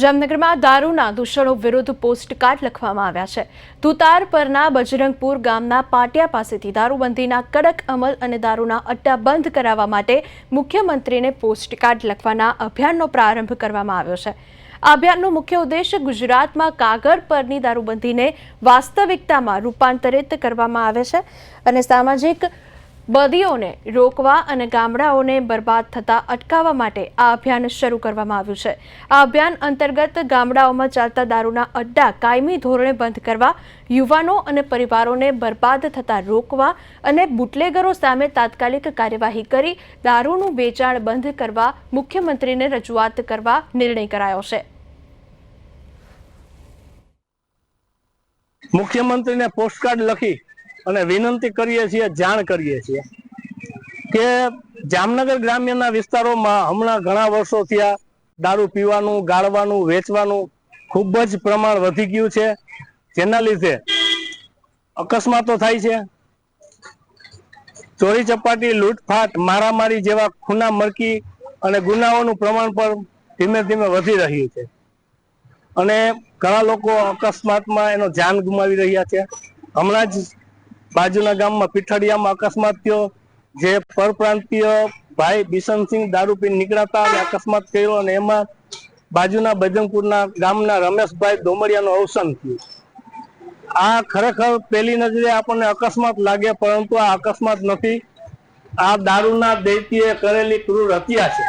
જામનગરમાં દારૂના દૂષણો વિરુદ્ધ પોસ્ટકાર્ડ લખવામાં આવ્યા છે. તુતાર પરના બજરંગપુર ગામના પાટિયા પાસેથી દારૂબંધીના કડક અમલ અને દારૂના અડ્ડા બંધ કરાવવા માટે મુખ્યમંત્રીને પોસ્ટકાર્ડ લખવાના અભિયાનનો પ્રારંભ કરવામાં આવ્યો છે. આ અભિયાનનો મુખ્ય ઉદ્દેશ ગુજરાતમાં કાગળ પરની દારૂબંધીને વાસ્તવિકતામાં રૂપાંતરિત કરવામાં આવે છે અને સામાજિક બદીઓને રોકવા અને ગામડાઓને બરબાદ થતા અટકાવવા માટે આ અભિયાન શરૂ કરવામાં આવ્યું છે. આ અભિયાન અંતર્ગત ગામડાઓમાં ચાલતા દારૂના અડ્ડા કાયમી ધોરણે બંધ કરવા, યુવાનો અને પરિવારોને બરબાદ થતા રોકવા અને બુટલેગરો સામે તાત્કાલિક કાર્યવાહી કરી દારૂનું વેચાણ બંધ કરવા મુખ્યમંત્રીને રજૂઆત કરવા નિર્ણય કરાયો છે. મુખ્યમંત્રીને પોસ્ટકાર્ડ લખી અને વિનંતી કરીએ છીએ, જાણ કરીએ છીએ કે જામનગર ગ્રામ્યના વિસ્તારોમાં હમણાં ઘણા વર્ષો થયા દારૂ પીવાનું, ગાળવાનું, વેચવાનું ખૂબ જ પ્રમાણ વધી ગયું છે. જેના લીધે અકસ્માતો થાય છે. ચોરી ચપાટી, લૂંટફાટ, મારામારી જેવા ખૂના મરકી અને ગુનાઓનું પ્રમાણ પણ ધીમે ધીમે વધી રહ્યું છે. અને ઘણા લોકો અકસ્માતમાં એનો જાન ગુમાવી રહ્યા છે. હમણાં જ બાજુના ગામમાં પીઠડિયામાં અકસ્માત થયો, જે પરપ્રાંતીય ભાઈ બિશનસિંહ દારૂ પીને નીકળાતા અને અકસ્માત કર્યો અને એમાં બાજુના બજંગપુરના ગામના રમેશભાઈ દોમડિયાનું અવસાન થયું. આ ખરેખર પેલી નજરે આપણને અકસ્માત લાગે, પરંતુ આ અકસ્માત નથી. આ દારૂના દૈત્યએ કરેલી ક્રૂર હત્યા છે.